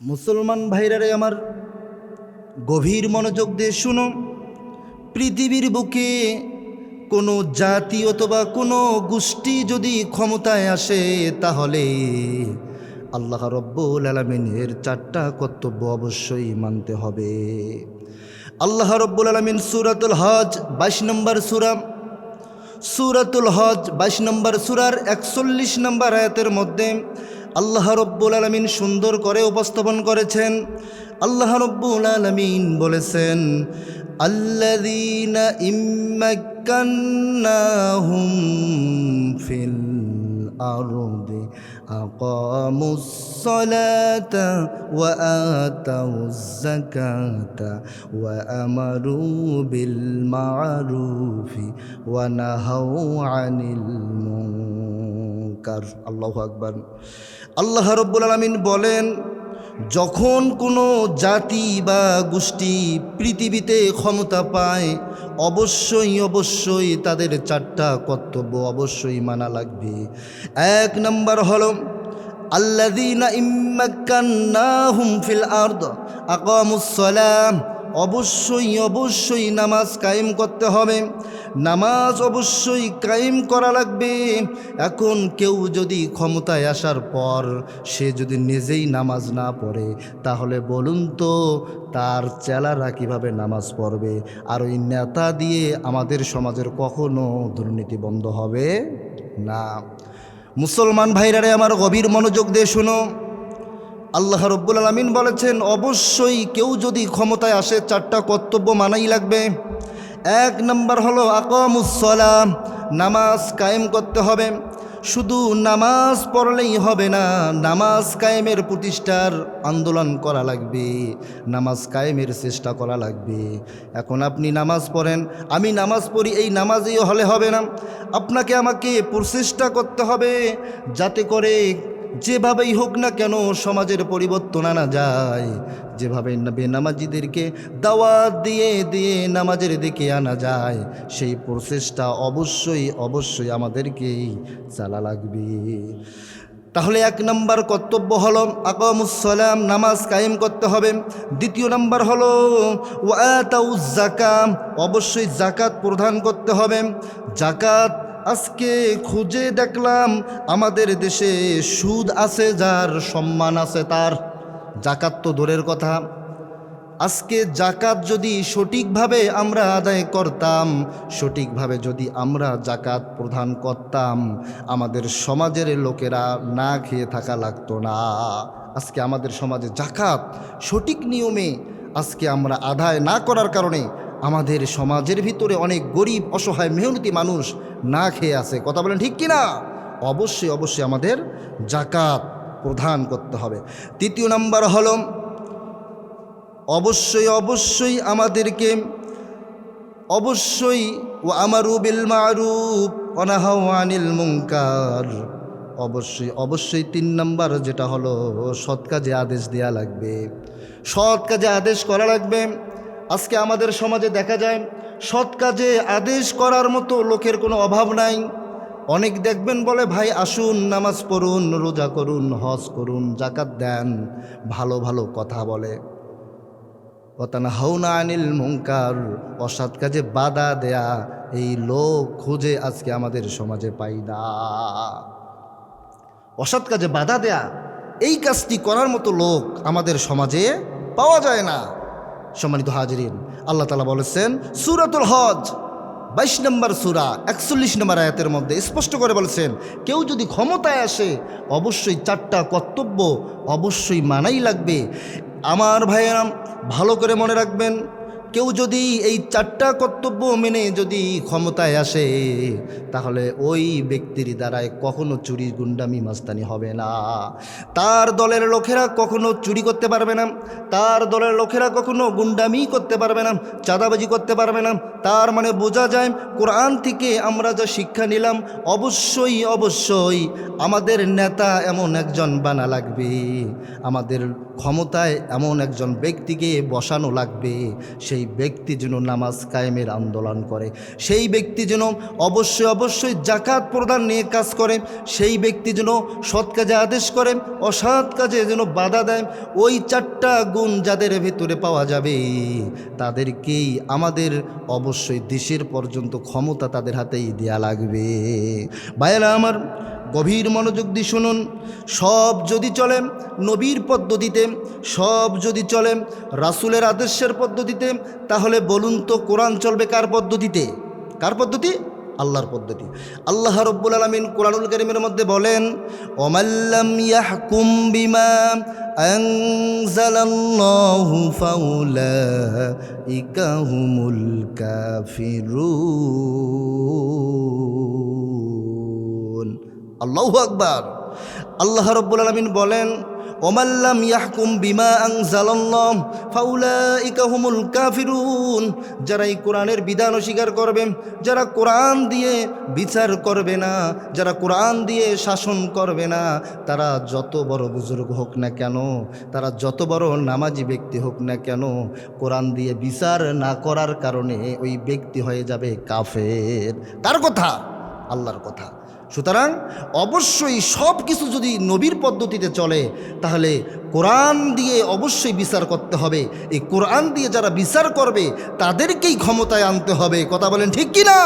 মুসলমান ভাইরারে আমার গভীর মনোযোগ দিয়ে শুনো। পৃথিবীর বুকে কোনো জাতি অথবা কোনো গোষ্ঠী যদি ক্ষমতায় আসে, তাহলে আল্লাহ রব্বুল আলমিনের চারটা কর্তব্য অবশ্যই মানতে হবে। আল্লাহ রব্বুল আলমিন সুরাতুল হজ বাইশ নম্বর সুরা, সুরাতুল হজ বাইশ নম্বর সুরার একচল্লিশ নম্বর আয়াতের মধ্যে আল্লাহ রব্বুল আলমিন সুন্দর করে উপস্থাপন করেছেন। আল্লাহ রব্বুল আলমিন বলেছেন ইম্মাক্কান্নাহুম ফিল ওয়া বিল ওয়া আনিল আল্লাহু আকবার। আল্লাহ রব্বুল আলামিন বলেন, যখন কোনো জাতি বা গোষ্ঠী পৃথিবীতে ক্ষমতা পায়, অবশ্যই অবশ্যই তাদের চারটা কর্তব্য অবশ্যই মানা লাগবে। এক নম্বর হলো আল্লাদিনা ইম্মাক্কান্নাহুম ফিল আরদ, আকামুস সালাম অবশ্যই অবশ্যই নামাজ কায়েম করতে হবে। নামাজ অবশ্যই কায়েম করা লাগবে। এখন কেউ যদি ক্ষমতায় আসার পর সে যদি নিজেই নামাজ না পড়ে, তাহলে বলুন তো তার চেলারা কীভাবে নামাজ পড়বে? আর ওই নেতা দিয়ে আমাদের সমাজের কখনো দুর্নীতি বন্ধ হবে না। মুসলমান ভাইরারে আমার গভীর মনোযোগ দিয়ে শোনো। আল্লাহ রব্বুল আলমিন বলেছেন, অবশ্যই কেউ যদি ক্ষমতায় আসে, চারটা কর্তব্য মানাই লাগবে। এক নম্বর হলো আকমুসলাম নামাজ কায়েম করতে হবে। শুধু নামাজ পড়লেই হবে না, নামাজ কায়েমের প্রতিষ্ঠার আন্দোলন করা লাগবে, নামাজ কায়েমের চেষ্টা করা লাগবে। এখন আপনি নামাজ পড়েন, আমি নামাজ পড়ি, এই নামাজই হলে হবে না। আপনাকে আমাকে প্রচেষ্টা করতে হবে যাতে করে যেভাবেই হোক না কেন সমাজের পরিবর্তন আনা যায়, যেভাবে বেনামাজিদেরকে দাওয়াত দিয়ে দিয়ে নামাজের দিকে আনা যায়, সেই প্রসেসটা অবশ্যই অবশ্যই আমাদেরকেই চালা লাগবে। তাহলে এক নম্বর কর্তব্য হলো আকামুসলাম নামাজ কায়েম করতে হবে। দ্বিতীয় নম্বর হলো ওয়াতাউজ জাকাম অবশ্যই জাকাত প্রদান করতে হবে। জাকাত আজকে খুঁজে দেখলাম আমাদের দেশে সুদ আছে, যার সম্মান আছে তার। জাকাত তো দূরের কথা। আজকে জাকাত যদি সঠিকভাবে আমরা আদায় করতাম, সঠিকভাবে যদি আমরা জাকাত প্রদান করতাম, আমাদের সমাজের লোকেরা না খেয়ে থাকা লাগতো না। আজকে আমাদের সমাজে জাকাত সঠিক নিয়মে আজকে আমরা আদায় না করার কারণে আমাদের সমাজের ভিতরে অনেক গরিব, অসহায়, মেহনতি মানুষ না খেয়ে আছে। কথা বলেন ঠিক কি না অবশ্যই অবশ্যই আমাদের জাকাত প্রধান করতে হবে। তৃতীয় নাম্বার হল, অবশ্যই অবশ্যই আমাদেরকে, অবশ্যই ও আমারু বিল মারুফ অনাহাও আনিল মুঙ্কার অবশ্যই অবশ্যই তিন নাম্বার যেটা হলো, সৎ কাজে আদেশ দেয়া লাগবে। সৎ কাজে আদেশ করা লাগবে। আজকে আমাদের সমাজে দেখা যায়, সৎ কাজে আদেশ করার মতো লোকের কোনো অভাব নাই। অনেক দেখবেন বলে, ভাই, আসুন, নামাজ পড়ুন, রোজা করুন, হজ করুন জাকাত দেন, ভালো ভালো কথা বলে। অতানা হাউনা আনিল মুঙ্কার অসৎ কাজে বাধা দেয়া, এই লোক খুঁজে আজকে আমাদের সমাজে পাই না। অসৎ কাজে বাধা দেয়া, এই কাজটি করার মতো লোক আমাদের সমাজে পাওয়া যায় না। সম্মানিত হাজরিন, আল্লাহ তালা বলেছেন, সুরাতুল হজ বাইশ নম্বর সুরা, একচল্লিশ নম্বর আয়াতের মধ্যে স্পষ্ট করে বলেছেন, কেউ যদি ক্ষমতায় আসে, অবশ্যই চারটা কর্তব্য অবশ্যই মানাই লাগবে। আমার ভাইয়েরাম, ভালো করে মনে রাখবেন কেউ যদি এই চারটা কর্তব্য মেনে যদি ক্ষমতায় আসে, তাহলে ওই ব্যক্তির দ্বারায় কখনো চুরি গুন্ডামি মাস্তানি হবে না। তার দলের লোকেরা কখনো চুরি করতে পারবে না। তার দলের লোকেরা কখনো গুন্ডামি করতে পারবে না, চাঁদাবাজি করতে পারবে না। তার মানে বোঝা যায় কোরআন থেকে আমরা যা শিক্ষা নিলাম, অবশ্যই অবশ্যই আমাদের নেতা এমন একজন বানা লাগবে। আমাদের ক্ষমতায় এমন একজন ব্যক্তিকে বসানো লাগবে। সেই ব্যক্তি যেন নামাজ কায়েমের আন্দোলন করে। সেই ব্যক্তি যেন অবশ্যই অবশ্যই জাকাত প্রদান নিয়ে কাজ করে, সেই ব্যক্তি যেন সৎ কাজে আদেশ করে, অসৎ কাজে যেন বাধা দেয়, ওই চারটা গুণ যাদের ভেতরে পাওয়া যাবে, তাদেরকেই আমাদের অবশ্যই দেশের পর্যন্ত ক্ষমতা তাদের হাতেই দেয়া লাগবে। ভাইয়েরা আমার গভীর মনোযোগ দিয়ে শুনুন। সব যদি চলে নবীর পদ্ধতিতে, সব যদি চলে রাসুলের আদেশের পদ্ধতিতে, তাহলে বলুন তো কোরআন চলবে কার পদ্ধতিতে? কার পদ্ধতি? আল্লাহর পদ্ধতি। আল্লাহ রব্বুল আলমিন কোরআনুল করিমের মধ্যে বলেন কাফিরুন। আল্লাহু আকবার। আল্লাহ রব্বুল আলমিন বলেন ওমাল্লাম ইয়াহকুম বিমা আংজালাল্লাহ ফাউলাইকা হুমুল কাফিরুন। যারা এই কোরআনের বিধান অস্বীকার করবে, যারা কোরআন দিয়ে বিচার করবে না, যারা কোরআন দিয়ে শাসন করবে না, তারা যত বড় বুজুর্গ হোক না কেন, তারা যত বড় নামাজি ব্যক্তি হোক না কেন, কোরআন দিয়ে বিচার না করার কারণে ওই ব্যক্তি হয়ে যাবে কাফের। কার কথা? আল্লাহর কথা। সুতরাং অবশ্যই সব কিছু যদি নবীর পদ্ধতিতে চলে, তাহলে কোরআন দিয়ে অবশ্যই বিচার করতে হবে। এই কোরআন দিয়ে যারা বিচার করবে, তাদেরকেই ক্ষমতায় আনতে হবে। কথা বলেন ঠিক কি না